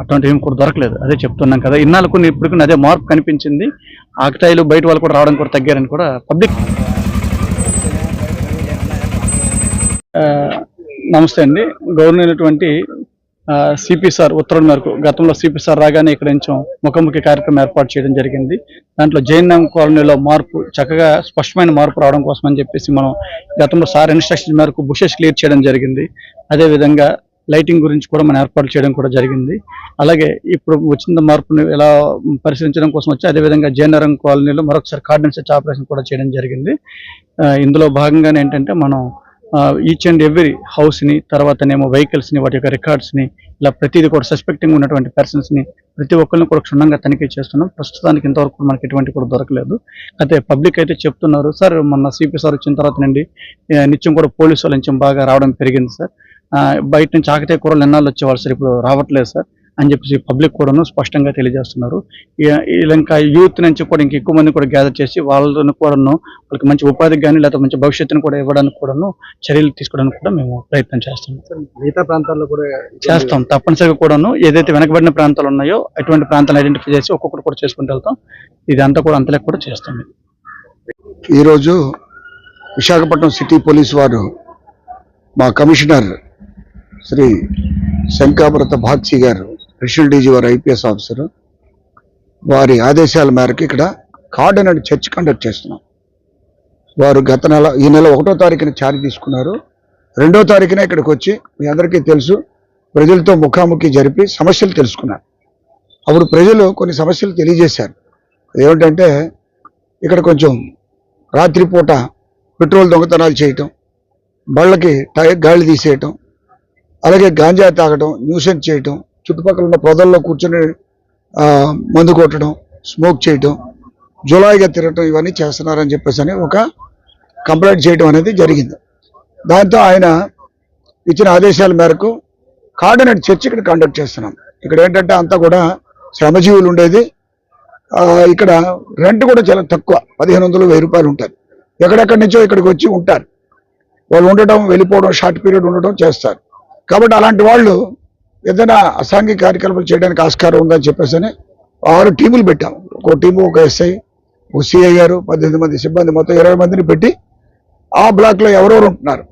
అటువంటి ఏం కూడా దొరకలేదు. అదే చెప్తున్నాం కదా. ఇన్నాళ్ళకు ఇప్పుడు అదే మార్పు కనిపించింది. ఆకటాయిలు బయట వాళ్ళు కూడా రావడం కూడా తగ్గారని కూడా పబ్లిక్ నమస్తే అండి. గవర్నమెంట్ సిపిసార్ సిపి ఉత్తర్వుల మేరకు గతంలో సిపి సార్ రాగానే ఇక్కడ కొంచెం ముఖాముఖి కార్యక్రమం ఏర్పాటు చేయడం జరిగింది. దాంట్లో జైనం కాలనీలో మార్పు చక్కగా స్పష్టమైన మార్పు రావడం కోసం అని చెప్పేసి మనం గతంలో సార్ ఇన్స్ట్రక్షన్ మేరకు బుషెస్ క్లియర్ చేయడం జరిగింది. అదేవిధంగా లైటింగ్ గురించి కూడా మనం ఏర్పాటు చేయడం కూడా జరిగింది. అలాగే ఇప్పుడు వచ్చిన మార్పును ఎలా పరిశీలించడం కోసం వచ్చి అదేవిధంగా జయనగరం కాలనీలో మరొకసారి కార్డన్ సెర్చ్ ఆపరేషన్ కూడా చేయడం జరిగింది. ఇందులో భాగంగానే ఏంటంటే మనం ఈచ్ అండ్ ఎవ్రీ హౌస్ని తర్వాతనేమో వెహికల్స్ని వాటి యొక్క రికార్డ్స్ని ఇలా ప్రతిదీ కూడా సస్పెక్టింగ్ ఉన్నటువంటి పర్సన్స్ని ప్రతి ఒక్కరిని కూడా క్షుణ్ణంగా తనిఖీ చేస్తున్నాం. ప్రస్తుతానికి ఇంతవరకు మనకి ఎటువంటి కూడా దొరకలేదు. అయితే పబ్లిక్ అయితే చెప్తున్నారు సార్ మొన్న సిపి సార్ వచ్చిన తర్వాత నుండి నిత్యం కూడా పోలీసు వాళ్ళ నిత్యం బాగా రావడం పెరిగింది సార్. బయట నుంచి ఆకతే కూరలు ఎన్నాళ్ళు వచ్చేవాళ్ళు సార్? ఇప్పుడు రావట్లేదు సార్ అని చెప్పేసి పబ్లిక్ కూడాను స్పష్టంగా తెలియజేస్తున్నారు. ఇంకా యూత్ నుంచి కూడా ఇంకా ఎక్కువ మంది కూడా గ్యాదర్ చేసి వాళ్ళని కూడాను వాళ్ళకి మంచి ఉపాధి కానీ లేకపోతే మంచి భవిష్యత్తును కూడా ఇవ్వడానికి కూడాను చర్యలు తీసుకోవడానికి కూడా మేము ప్రయత్నం చేస్తున్నాం మిగతా ప్రాంతాల్లో కూడా చేస్తాం. తప్పనిసరిగా కూడాను ఏదైతే వెనకబడిన ప్రాంతాలు ఉన్నాయో అటువంటి ప్రాంతాలను ఐడెంటిఫై చేసి ఒక్కొక్కటి కూడా చేసుకుంటూ వెళ్తాం. ఇది అంతా కూడా అంతలేక కూడా చేస్తాం ఈరోజు విశాఖపట్నం సిటీ పోలీస్ వారు మా కమిషనర్ శ్రీ శంకాపురత భాక్షి గారు స్పెషల్ డీజీ వారు ఐపీఎస్ ఆఫీసర్ వారి ఆదేశాల మేరకు ఇక్కడ కార్డినెంట్ చర్చ్ కండక్ట్ చేస్తున్నాం. వారు గత నెల ఈ నెల ఒకటో తారీఖున చార్జ్ తీసుకున్నారు. రెండో తారీఖున ఇక్కడికి వచ్చి మీ అందరికీ తెలుసు ప్రజలతో ముఖాముఖి జరిపి సమస్యలు తెలుసుకున్నారు. అప్పుడు ప్రజలు కొన్ని సమస్యలు తెలియజేశారు. ఏమిటంటే ఇక్కడ కొంచెం రాత్రిపూట పెట్రోల్ దొంగతనాలు చేయటం బళ్ళకి టైర్ గాలి తీసేయటం అలాగే గాంజా తాగడం న్యూసెన్స్ చేయటం చుట్టుపక్కల ఉన్న పొదల్లో కూర్చొని మందు కొట్టడం స్మోక్ చేయటం జులాయిగా తిరగటం ఇవన్నీ చేస్తున్నారని చెప్పేసి అని ఒక కంప్లైంట్ చేయడం అనేది జరిగింది. దాంతో ఆయన ఇచ్చిన ఆదేశాల మేరకు కార్డినేట్ చర్చ్ ఇక్కడ కండక్ట్ చేస్తున్నాం. ఇక్కడ ఏంటంటే అంతా కూడా శ్రమజీవులు ఉండేది. ఇక్కడ రెంట్ కూడా చాలా తక్కువ. పదిహేను వందలు వెయ్యి రూపాయలు ఉంటారు. ఎక్కడెక్కడి నుంచో ఇక్కడికి వచ్చి ఉంటారు. వాళ్ళు ఉండటం వెళ్ళిపోవడం షార్ట్ పీరియడ్ ఉండటం చేస్తారు. కాబట్టి అలాంటి వాళ్ళు ఏదైనా అసాంఘిక కార్యకలాపాలు చేయడానికి ఆస్కారం ఉందని చెప్పేసి అని ఆరు టీములు పెట్టాం. ఒక టీము ఒక ఎస్ఐ ఒక సిఐ గారు పద్దెనిమిది మంది సిబ్బంది మొత్తం ఇరవై మందిని పెట్టి ఆ బ్లాక్లో ఎవరెవరు ఉంటున్నారు?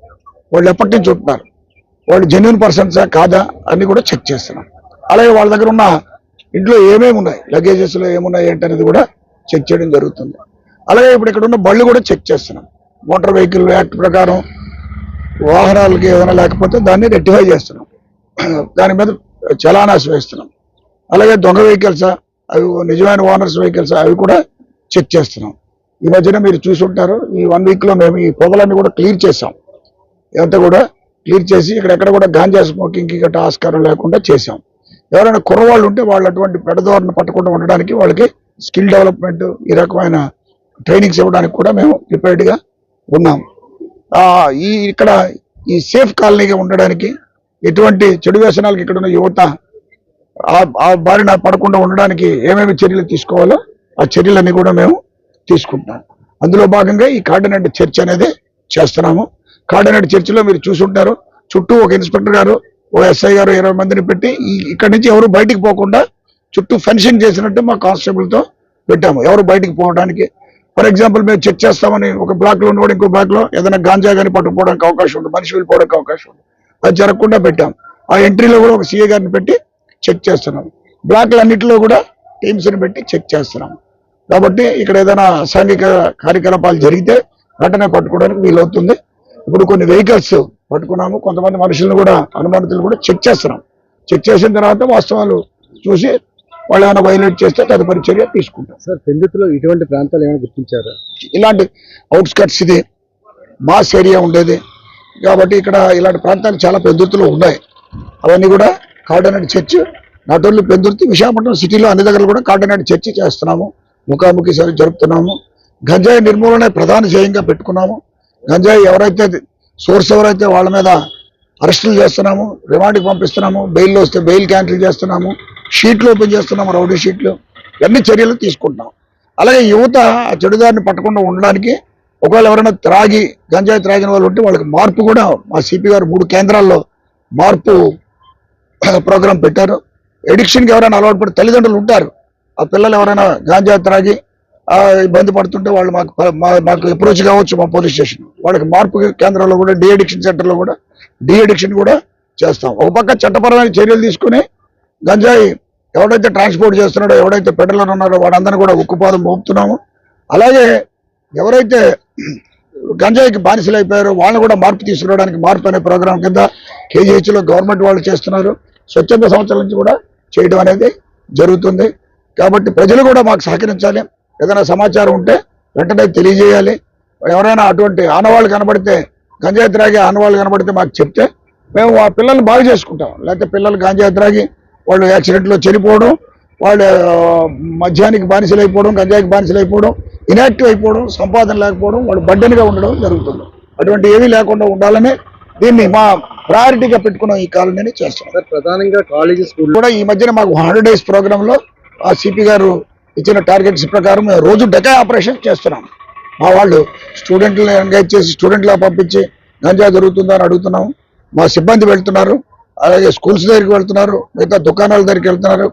వాళ్ళు ఎప్పటి నుంచి ఉంటున్నారు? వాళ్ళు జెన్యున్ పర్సన్సా కాదా? అని కూడా చెక్ చేస్తున్నాం. అలాగే వాళ్ళ దగ్గర ఉన్న ఇంట్లో ఏమేమి ఉన్నాయి? లగేజెస్లో ఏమున్నాయి ఏంటనేది కూడా చెక్ చేయడం జరుగుతుంది. అలాగే ఇప్పుడు ఇక్కడ ఉన్న బళ్ళు కూడా చెక్ చేస్తున్నాం. మోటార్ వెహికల్ యాక్ట్ ప్రకారం వాహనాలకి ఏదైనా లేకపోతే దాన్ని రెక్టిఫై చేస్తున్నాం. దాని మీద చలానాస్ వేస్తున్నాం. అలాగే దొంగ వెహికల్స్ అవి నిజమైన ఓనర్స్ వెహికల్స్ అవి కూడా చెక్ చేస్తున్నాం. ఈ మధ్యన మీరు చూసుంటారు ఈ వన్ వీక్లో మేము ఈ పొగలన్నీ కూడా క్లియర్ చేసాం ఇదంతా కూడా క్లియర్ చేసి ఇక్కడెక్కడ కూడా గాంజా స్మోకింగ్కి గట్రా ఆస్కారం లేకుండా చేసాం ఎవరైనా కుర్రవాళ్ళు ఉంటే వాళ్ళు అటువంటి పెడదోరణ పట్టకుండా ఉండడానికి వాళ్ళకి స్కిల్ డెవలప్మెంట్ ఈ రకమైన ట్రైనింగ్స్ ఇవ్వడానికి కూడా మేము ప్రిపేర్డ్గా ఉన్నాము ఉన్నాం. ఈ ఇక్కడ ఈ సేఫ్ కాలనీగా ఉండడానికి ఎటువంటి చెడు వ్యసనాలకు ఇక్కడ ఉన్న యువత ఆ- బారిన పడకుండా ఉండడానికి ఏమేమి చర్యలు తీసుకోవాలో ఆ చర్యలన్నీ కూడా మేము తీసుకుంటాం అందులో భాగంగా ఈ కార్డినేట్ చర్చ్ అనేది చేస్తున్నాము. కార్డినేట్ చర్చిలో మీరు చూసుంటారు చుట్టూ ఒక ఇన్స్పెక్టర్ గారు ఓ ఎస్ఐ గారు ఇరవై మందిని పెట్టి ఇక్కడ ఇక్కడి నుంచి ఎవరు బయటికి పోకుండా చుట్టూ ఫెన్సింగ్ చేసినట్టు మా కానిస్టేబుల్తో పెట్టాము. ఎవరు బయటికి పోవడానికి ఫర్ ఎగ్జాంపుల్ మేము చెక్ చేస్తామని ఒక బ్లాక్లో ఉన్నవాడు ఇంకో బ్లాక్లో ఏదైనా గాంజా కానీ పట్టుకుపోవడానికి అవకాశం ఉంది మనిషి వెళ్ళిపోవడానికి అవకాశం ఉంది అది జరగకుండా పెట్టాం. ఆ ఎంట్రీలో కూడా ఒక సీఏ గారిని పెట్టి చెక్ చేస్తున్నాం. బ్లాక్లన్నింటిలో కూడా టీమ్స్ని పెట్టి చెక్ చేస్తున్నాం. కాబట్టి ఇక్కడ ఏదైనా అసాంఘిక కార్యకలాపాలు జరిగితే వెంటనే పట్టుకోవడానికి వీలవుతుంది. ఇప్పుడు కొన్ని వెహికల్స్ పట్టుకున్నాము కొంతమంది మనుషులను కూడా అనుమానితులు కూడా చెక్ చేస్తున్నాం. చెక్ చేసిన తర్వాత వాస్తవాలు చూసి వాళ్ళు ఏమైనా వైలేట్ చేస్తే తదుపరి చర్య తీసుకుంటాం. సార్ పెందుతులో ఇటువంటి ప్రాంతాలు ఏమైనా గుర్తించారా? ఇలాంటి అవుట్స్కట్స్ ఇది మాస్ ఏరియా ఉండేది. కాబట్టి ఇక్కడ ఇలాంటి ప్రాంతాలు చాలా పెందుర్తిలో ఉన్నాయి. అవన్నీ కూడా coordinate church not only Pendurthi Visakhapatnam సిటీలో అన్ని దగ్గర కూడా కార్డినేట్ చర్చ్ చేస్తున్నాము. ముఖాముఖి సరి జరుపుతున్నాము. గంజాయి నిర్మూలన ప్రధాన ధ్యేయంగా పెట్టుకున్నాము. గంజాయి ఎవరైతే సోర్స్ ఎవరైతే వాళ్ళ మీద అరెస్టులు చేస్తున్నాము రిమాండ్కి పంపిస్తున్నాము బెయిల్లో వస్తే బెయిల్ క్యాన్సిల్ చేస్తున్నాము. షీట్లు ఓపెన్ చేస్తున్నాము రౌడీ షీట్లు. ఇవన్నీ చర్యలు తీసుకుంటున్నాం. అలాగే యువత ఆ చెడుదారిని పట్టకుండా ఉండడానికి ఒకవేళ ఎవరైనా త్రాగి గంజాయి త్రాగిన వాళ్ళు ఉంటే వాళ్ళకి మార్పు కూడా మా సిపి గారు మూడు కేంద్రాల్లో మార్పు ప్రోగ్రాం పెట్టారు. ఎడిక్షన్కి ఎవరైనా అలవాటు పడి తల్లిదండ్రులు ఉంటారు. ఆ పిల్లలు ఎవరైనా గాంజా త్రాగి ఇబ్బంది పడుతుంటే వాళ్ళు మాకు మాకు అప్రోచ్ కావచ్చు మా పోలీస్ స్టేషన్. వాళ్ళకి మార్పు కేంద్రంలో కూడా డిఎడిక్షన్ సెంటర్లో కూడా డిఎడిక్షన్ కూడా చేస్తాం. ఒక పక్క చట్టపరమైన చర్యలు తీసుకుని గంజాయి ఎవడైతే ట్రాన్స్పోర్ట్ చేస్తున్నాడో ఎవడైతే పెడలర్ ఉన్నాడో వాడందరినీ కూడా ఉక్కుపాదం మోపుతున్నాము. అలాగే ఎవరైతే గంజాయికి బానిసలు అయిపోయారో వాళ్ళని కూడా మార్పు తీసుకురావడానికి మార్పు అనే ప్రోగ్రాం కింద కేజీహెచ్లో గవర్నమెంట్ వాళ్ళు చేస్తున్నారు. స్వచ్ఛంద సంస్థల నుంచి కూడా చేయడం అనేది జరుగుతుంది. కాబట్టి ప్రజలు కూడా మాకు సహకరించాలి. ఏదైనా సమాచారం ఉంటే వెంటనే తెలియజేయాలి. ఎవరైనా అటువంటి ఆనవాళ్ళు కనబడితే గంజాయి త్రాగి ఆనవాళ్ళు కనబడితే మాకు చెప్తే మేము ఆ పిల్లల్ని బాగు చేసుకుంటాం. లేకపోతే పిల్లలు గంజాయి త్రాగి వాళ్ళు యాక్సిడెంట్లో చనిపోవడం వాళ్ళు మద్యానికి బానిసలు అయిపోవడం గంజాయికి బానిసలు అయిపోవడం ఇనాక్టివ్ అయిపోవడం సంపాదన లేకపోవడం వాళ్ళు బడ్డనిగా ఉండడం జరుగుతుంది. అటువంటి ఏమీ లేకుండా ఉండాలని దీన్ని మా ప్రయారిటీగా పెట్టుకున్న ఈ కాలనీని చేస్తాం సార్ ప్రధానంగా కాలేజీ స్కూల్ కూడా ఈ మధ్యన మాకు హండ్రెడ్ డేస్ ప్రోగ్రామ్లో ఆ సిపి గారు ఇచ్చిన టార్గెట్స్ ప్రకారం రోజు డెకా ఆపరేషన్ చేస్తున్నాం. మా వాళ్ళు స్టూడెంట్లను ఎంగేజ్ చేసి స్టూడెంట్లా పంపించి గంజా జరుగుతుందా అని అడుగుతున్నాం. మా సిబ్బంది వెళ్తున్నారు. అలాగే స్కూల్స్ దగ్గరికి వెళ్తున్నారు మిగతా దుకాణాల దగ్గరికి వెళ్తున్నారు.